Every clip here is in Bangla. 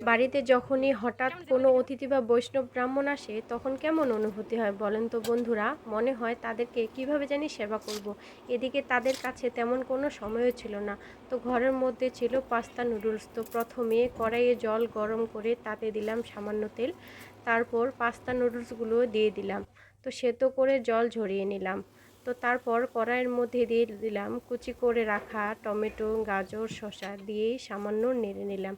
বাড়িতে যখনই হঠাৎ কোনো অতিথি বা বৈষ্ণব ব্রাহ্মণ আসে, তখন কেমন অনুভূতি হয় বলেন তো বন্ধুরা? মনে হয় তাদেরকে কীভাবে জানি সেবা করব। এদিকে তাদের কাছে তেমন কোনো সময়ও ছিল না। তো ঘরের মধ্যে ছিল পাস্তা নুডলস। তো প্রথমে কড়াইয়ে জল গরম করে তাতে দিলাম সামান্য তেল। তারপর পাস্তা নুডলসগুলো দিয়ে দিলাম। তো সেদ্ধ করে জল ঝরিয়ে নিলাম। তো তারপর কড়াইয়ের মধ্যে দিয়ে দিলাম কুচি করে রাখা টমেটো, গাজর, শসা দিয়েই সামান্য নেড়ে নিলাম।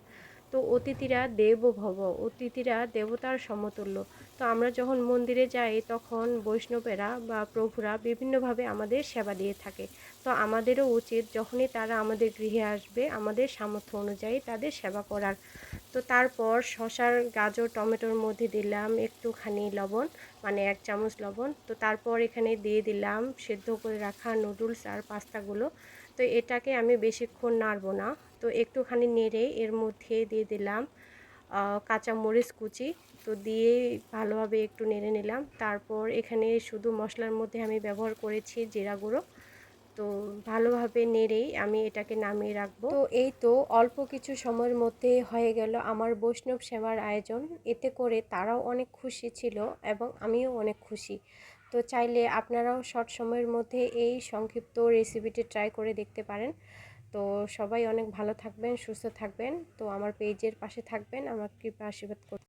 তো অতিথিরা দেব ভব অতিথিরা দেবতার সমতুল্য। তো আমরা যখন মন্দিরে যাই, তখন বৈষ্ণবেরা বা প্রভুরা বিভিন্নভাবে আমাদের সেবা দিয়ে থাকে। তো আমাদেরও উচিত যখনই তারা আমাদের গৃহে আসবে, আমাদের সামর্থ্য অনুযায়ী তাদের সেবা করার। তো তারপর শশার গাজর, টমেটোর মধ্যে দিলাম একটুখানি লবণ মানে এক চামচ লবণ। তো তারপর এখানে দিয়ে দিলাম সেদ্ধ করে রাখা নুডলস আর পাস্তাগুলো। তো এটাকে আমি বেশিক্ষণ নাড়বো না। তো একটুখানি নেড়ে এর মধ্যে দিয়ে দিলাম কাঁচা মরিচ কুচি। তো দিয়ে ভালোভাবে একটু নেড়ে নিলাম। তারপর এখানে শুধু মশলার মধ্যে আমি ব্যবহার করেছি জিরা গুঁড়ো। তো ভালোভাবে নেড়েই আমি এটাকে নামিয়ে রাখব। তো এই তো অল্প কিছু সময়ের মধ্যে হয়ে গেল আমার বৈষ্ণব সেবার আয়োজন। এতে করে তারাও অনেক খুশি ছিল এবং আমিও অনেক খুশি। তো চাইলে আপনারাও শর্ট সময়ের মধ্যে এই সংক্ষিপ্ত রেসিপিটি ট্রাই করে দেখতে পারেন। তো সবাই অনেক ভালো থাকবেন, সুস্থ থাকবেন। তো আমার পেজের পাশে থাকবেন। আমার কৃপা আশীর্বাদ করবেন